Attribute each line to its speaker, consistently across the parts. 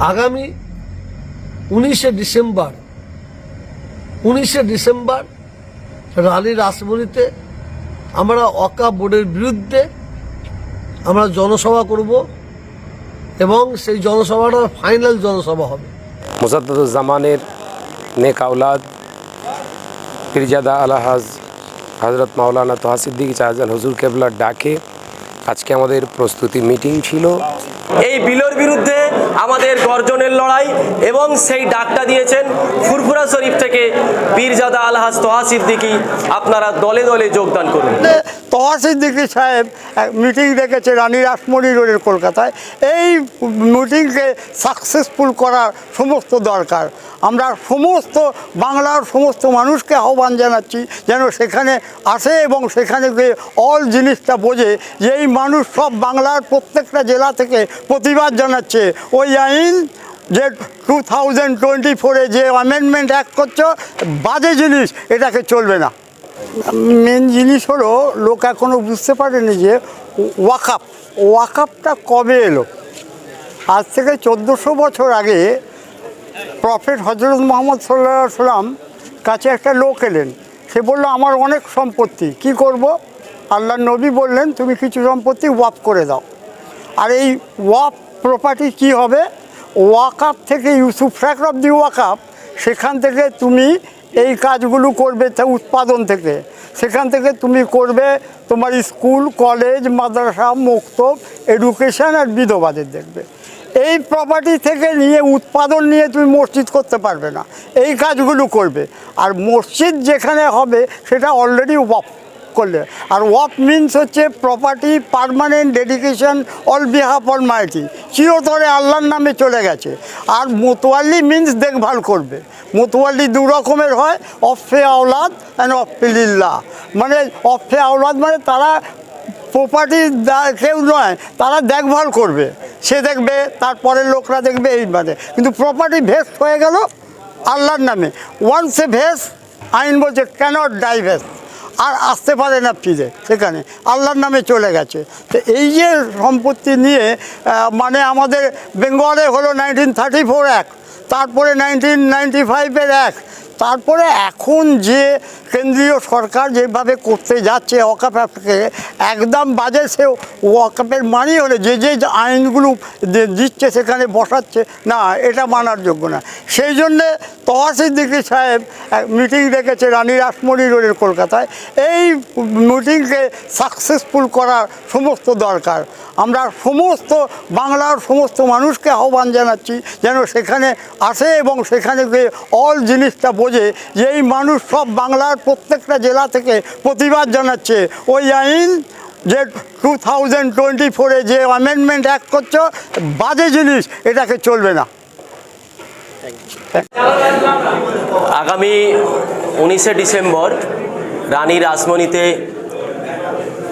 Speaker 1: আগামী উনিশে ডিসেম্বর উনিশে ডিসেম্বর রানী রাসমণিতে আমরা অকা বোর্ডের বিরুদ্ধে আমরা জনসভা করব এবং সেই জনসভাটা ফাইনাল জনসভা হবে।
Speaker 2: মুসাদ্দুজ্জামানের নেক আউলাদ পীরজাদা আলাহাজ হজরত মাওলানা তোহা সিদ্দিক চাহজান হুজুর কেবলার ডাকে আজকে আমাদের প্রস্তুতি মিটিং ছিল।
Speaker 3: এই বিলের বিরুদ্ধে আমাদের গর্জনের লড়াই এবং সেই ডাকটা দিয়েছেন ফুরফুরা শরীফ থেকে পীরজাদা আলহাজ তোহা সিদ্দিকি আপনারা দলে দলে যোগদান করুন।
Speaker 4: তহা সিদ্দিকি সাহেব মিটিং ডেকেছে রানী রাসমণি রোডের কলকাতায়। এই মিটিংকে সাকসেসফুল করার সমস্ত দরকার। আমরা সমস্ত, বাংলার সমস্ত মানুষকে আহ্বান জানাচ্ছি যেন সেখানে আসে এবং সেখানে গিয়ে অল জিনিসটা বোঝে যে এই মানুষ সব বাংলার প্রত্যেকটা জেলা থেকে প্রতিবাদ জানাচ্ছে ওই আইন যে টু থাউজেন্ড টোয়েন্টি ফোরে যে অ্যামেন্ডমেন্ট অ্যাক্ট করছ, বাজে জিনিস, এটাকে চলবে না। মেন জিনিস হলো, লোক এখনও বুঝতে পারেনি যে ওয়াকাপ ওয়াকাপটা কবে এলো? আজ থেকে চোদ্দোশো বছর আগে প্রফেট হজরত মোহাম্মদ সাল্লাহ সাল্লাম কাছে একটা লোক এলেন। সে বলল, আমার অনেক সম্পত্তি, কি করব? আল্লাহ নবী বললেন, তুমি কিছু সম্পত্তি ওয়াপ করে দাও। আর এই ওয়াপ প্রপার্টি কি হবে? ওয়াকাপ থেকে ইউসুফ ফ্যাক্ট অফ দি ওয়াকাপ সেখান থেকে তুমি এই কাজগুলো করবে উৎপাদন থেকে। সেখান থেকে তুমি করবে তোমার স্কুল, কলেজ, মাদ্রাসা, মুক্তব এডুকেশন আর বিধবাদের দেখবে। এই প্রপার্টি থেকে নিয়ে উৎপাদন নিয়ে তুমি মসজিদ করতে পারবে না। এই কাজগুলো করবে। আর মসজিদ যেখানে হবে, সেটা অলরেডি ওয়াপ করলে। আর ওয়াপ মিনস হচ্ছে property permanent dedication all behalf almighty চিরতরে আল্লাহর নামে চলে গেছে। আর মোতোয়াল্লি মিনস দেখভাল করবে। মোতোয়াল্লি দু রকমের হয় অফে আওলাদ অ্যান্ড অফিলিল্লাহ মানে অফে আওলাদ মানে তারা প্রপার্টি কেউ নয়, তারা দেখভাল করবে। সে দেখবে, তারপরের লোকরা দেখবে, এই মানে। কিন্তু প্রপার্টি ভেস্ট হয়ে গেল আল্লাহর নামে। ওয়ান্স এ ভেস্ট আইন বলছে ক্যানট ডাইভেস্ট আর আসতে পারে না ফিরে, সেখানে। আল্লাহর নামে চলে গেছে। তো এই যে সম্পত্তি নিয়ে মানে আমাদের বেঙ্গলে হলো নাইনটিন থার্টি ফোর এক, তারপরে নাইনটিন নাইনটি ফাইভের অ্যাক্ট তারপরে এখন যে কেন্দ্রীয় সরকার যেভাবে করতে যাচ্ছে ওয়াকাপকে একদম বাজে সে ওয়াকাপের মানি হলে যে যে আইনগুলো দিচ্ছে সেখানে বসাচ্ছে, না, এটা মানার যোগ্য না। সেই জন্যে তহা সাহেব মিটিং ডেকেছে রানী রাসমণি রোডের কলকাতায়। এই মিটিংকে সাকসেসফুল করার সমস্ত দরকার। আমরা সমস্ত বাংলার সমস্ত মানুষকে আহ্বান জানাচ্ছি যেন সেখানে আসে এবং সেখানে গিয়ে অল জিনিসটা বোঝে যে এই মানুষ সব বাংলার প্রত্যেকটা জেলা থেকে প্রতিবাদ জানাচ্ছে। ওই আইন যে টু থাউজেন্ড টোয়েন্টি ফোরে যে অ্যামেন্ডমেন্ট অ্যাক্ট করছ, বাজে জিনিস, এটাকে চলবে না।
Speaker 3: আগামী উনিশে ডিসেম্বর রানী রাসমণিতে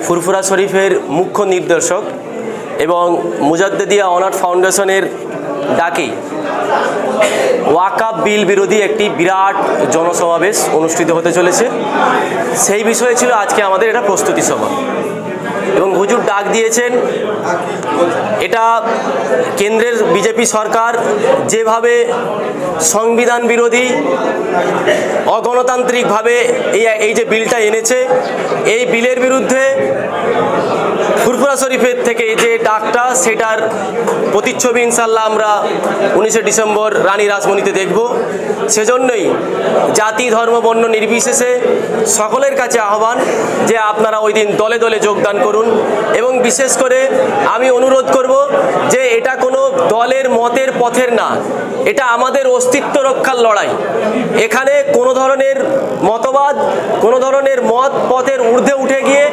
Speaker 3: ফুরফুরা শরীফের মুখ্য নির্দেশক এবং মুজাদ্দেদিয়া অনার্ট ফাউন্ডেশনের ডাকে ওয়াকাপ বিল বিরোধী একটি বিরাট জনসমাবেশ অনুষ্ঠিত হতে চলেছে। সেই বিষয়ে ছিল আজকে আমাদের এটা প্রস্তুতি সভা। এবং হুজুর ডাক দিয়েছেন, এটা কেন্দ্রের বিজেপি সরকার যেভাবে সংবিধান বিরোধী, অগণতান্ত্রিকভাবে এই এই যে বিলটা এনেছে, এই বিলের বিরুদ্ধে ফুরফুরা শরীফের থেকে যে ডাকটা, সেটার প্রতিচ্ছবি ইনশাল্লাহ আমরা উনিশে ডিসেম্বর রানী রাজমণিতে দেখব। সেজন্যই জাতি, ধর্ম, বর্ণ নির্বিশেষে সকলের কাছে আহ্বান যে আপনারা ওই দিন দলে দলে যোগদান করুন। এবং বিশেষ করে আমি অনুরোধ করব যে এটা কোনো মতের পথের না। এটা আমাদের অস্তিত্ব রক্ষার লড়াই। এখানে কোনো ধরনের মতবাদ কোনো ধরনের মত পথের ঊর্ধ্বে উঠে গিয়ে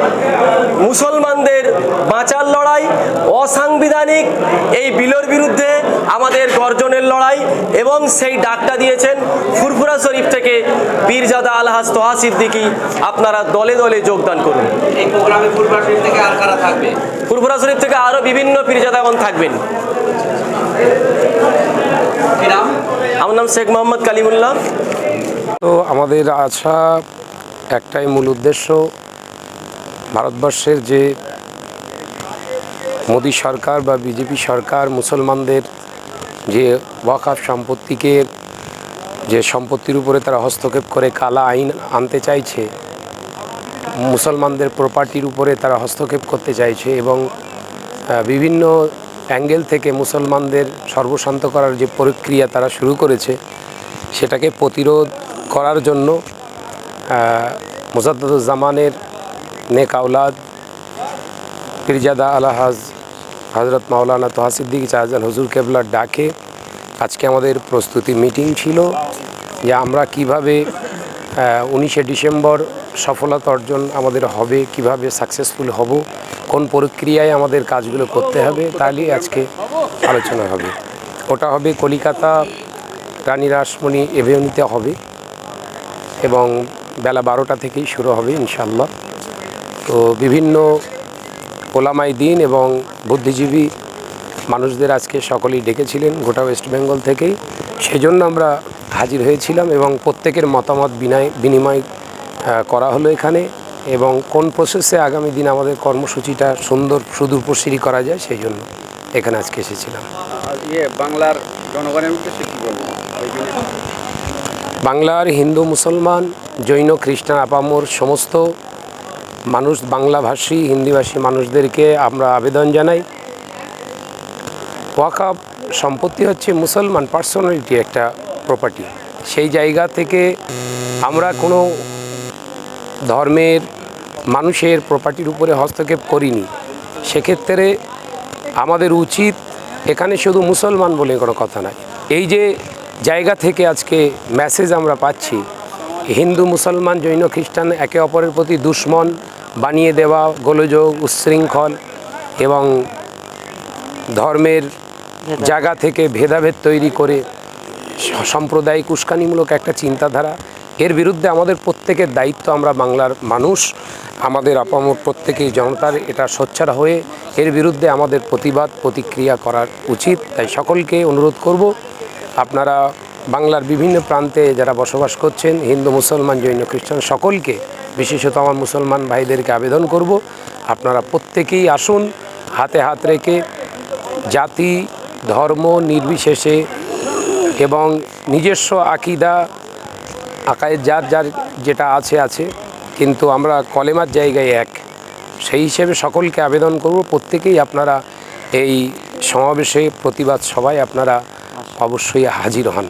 Speaker 3: মুসলমানদের বাঁচার লড়াই অসাংবিধানিক এই বিলের বিরুদ্ধে আমাদের গর্জনের লড়াই এবং সেই ডাকটা দিয়েছেন ফুরফুরা শরীফ থেকে পীরজাদা আলহাজ তোহা সিদ্দিকি। আপনারা দলে দলে যোগদান করুন।
Speaker 5: এই প্রোগ্রামে ফুলবাড়ি শরীফ থেকে আর কারা থাকবে?
Speaker 3: ফুরফুরা শরীফ থেকে আরও বিভিন্ন পীরজাদাগণ থাকবেন। আমার নাম শেখ মোহাম্মদ কালিমুল্লাহ।
Speaker 2: তো আমাদের আশা একটাই মূল উদ্দেশ্য ভারতবর্ষের যে মোদী সরকার বা বিজেপি সরকার মুসলমানদের যে ওয়াকাফ সম্পত্তিকে যে সম্পত্তির উপরে তারা হস্তক্ষেপ করে কালা আইন আনতে চাইছে মুসলমানদের প্রপার্টির উপরে তারা হস্তক্ষেপ করতে চাইছে এবং বিভিন্ন অ্যাঙ্গেল থেকে মুসলমানদের সর্বশান্ত করার যে প্রক্রিয়া তারা শুরু করেছে, সেটাকে প্রতিরোধ করার জন্য মুজাদ্দুজ্জামানের নেক আওলাদ পীরজাদা আলাহাজ হজরত মাওলানা তোহাসিদ্দিক চাহজান হজুর কেবলার ডাকে আজকে আমাদের প্রস্তুতি মিটিং ছিল যে আমরা কীভাবে উনিশে ডিসেম্বর সফলতা অর্জন আমাদের হবে, কীভাবে সাকসেসফুল হব কোন প্রক্রিয়ায় আমাদের কাজগুলো করতে হবে তাহলেই আজকে আলোচনা হবে। ওটা হবে কলিকাতা রানী রাসমণি এভিনিউতে হবে এবং বেলা বারোটা থেকেই শুরু হবে ইনশাল্লাহ তো বিভিন্ন ওলামাই দিন এবং বুদ্ধিজীবী মানুষদের আজকে সকলেই ডেকেছিলেন গোটা ওয়েস্ট বেঙ্গল থেকেই। সেজন্য আমরা হাজির হয়েছিলাম এবং প্রত্যেকের মতামত বিনয় বিনিময় করা হলো এখানে। এবং কোন প্রসেসে আগামী দিন আমাদের কর্মসূচিটা সুন্দর সুদূরপ্রসারী করা যায় সেই জন্য এখানে আজকে এসেছিলাম।
Speaker 5: ইয়ে বাংলার জনগণের উদ্দেশ্যে কি বলব?
Speaker 2: বাংলার হিন্দু মুসলমান জৈন খ্রিস্টান আপামর সমস্ত মানুষ বাংলাভাষী হিন্দিভাষী মানুষদেরকে আমরা আবেদন জানাই। ওয়াকাপ সম্পত্তি হচ্ছে মুসলমান পার্সোনালিটি একটা প্রপার্টি সেই জায়গা থেকে আমরা কোনো ধর্মের মানুষের প্রপার্টির উপরে হস্তক্ষেপ করিনি। সেক্ষেত্রে আমাদের উচিত এখানে শুধু মুসলমান বলে কোনো কথা নাই এই যে জায়গা থেকে আজকে মেসেজ আমরা পাচ্ছি হিন্দু মুসলমান জৈন খ্রিস্টান একে অপরের প্রতি দুশ্মন বানিয়ে দেওয়া গোলযোগ উচ্ছৃঙ্খল এবং ধর্মের জায়গা থেকে ভেদাভেদ তৈরি করে সাম্প্রদায়িক উস্কানিমূলক একটা চিন্তাধারা এর বিরুদ্ধে আমাদের প্রত্যেকের দায়িত্ব, আমরা বাংলার মানুষ, আমাদের আপামর প্রত্যেকেই জনতার, এটা সোচ্চার হয়ে এর বিরুদ্ধে আমাদের প্রতিবাদ, প্রতিক্রিয়া করার উচিত। তাই সকলকে অনুরোধ করব, আপনারা বাংলার বিভিন্ন প্রান্তে যারা বসবাস করছেন, হিন্দু, মুসলমান, জৈন, খ্রিস্টান, সকলকে, বিশেষত আমার মুসলমান ভাইদেরকে আবেদন করব, আপনারা প্রত্যেকেই আসুন, হাতে হাত রেখে জাতি, ধর্ম নির্বিশেষে এবং নিজস্ব আকিদা আকায়ের যার যার যেটা আছে আছে। কিন্তু আমরা কলেমার জায়গায় এক। সেই হিসেবে সকলকে আবেদন করব, প্রত্যেকেই আপনারা এই সমাবেশে প্রতিবাদ সভায় আপনারা অবশ্যই হাজির হন।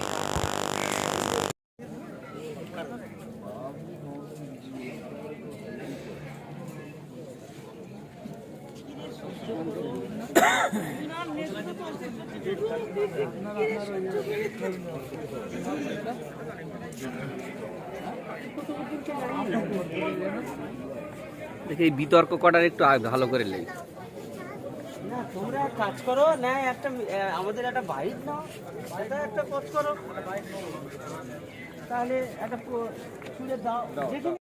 Speaker 5: দেখি এই বিতর্ক কটার একটু আগে ভালো করে লেগে
Speaker 6: না তোমরা কাজ করো না একটা আমাদের একটা বাইক নাও সেটা একটা কাজ করো। তাহলে একটা দাও।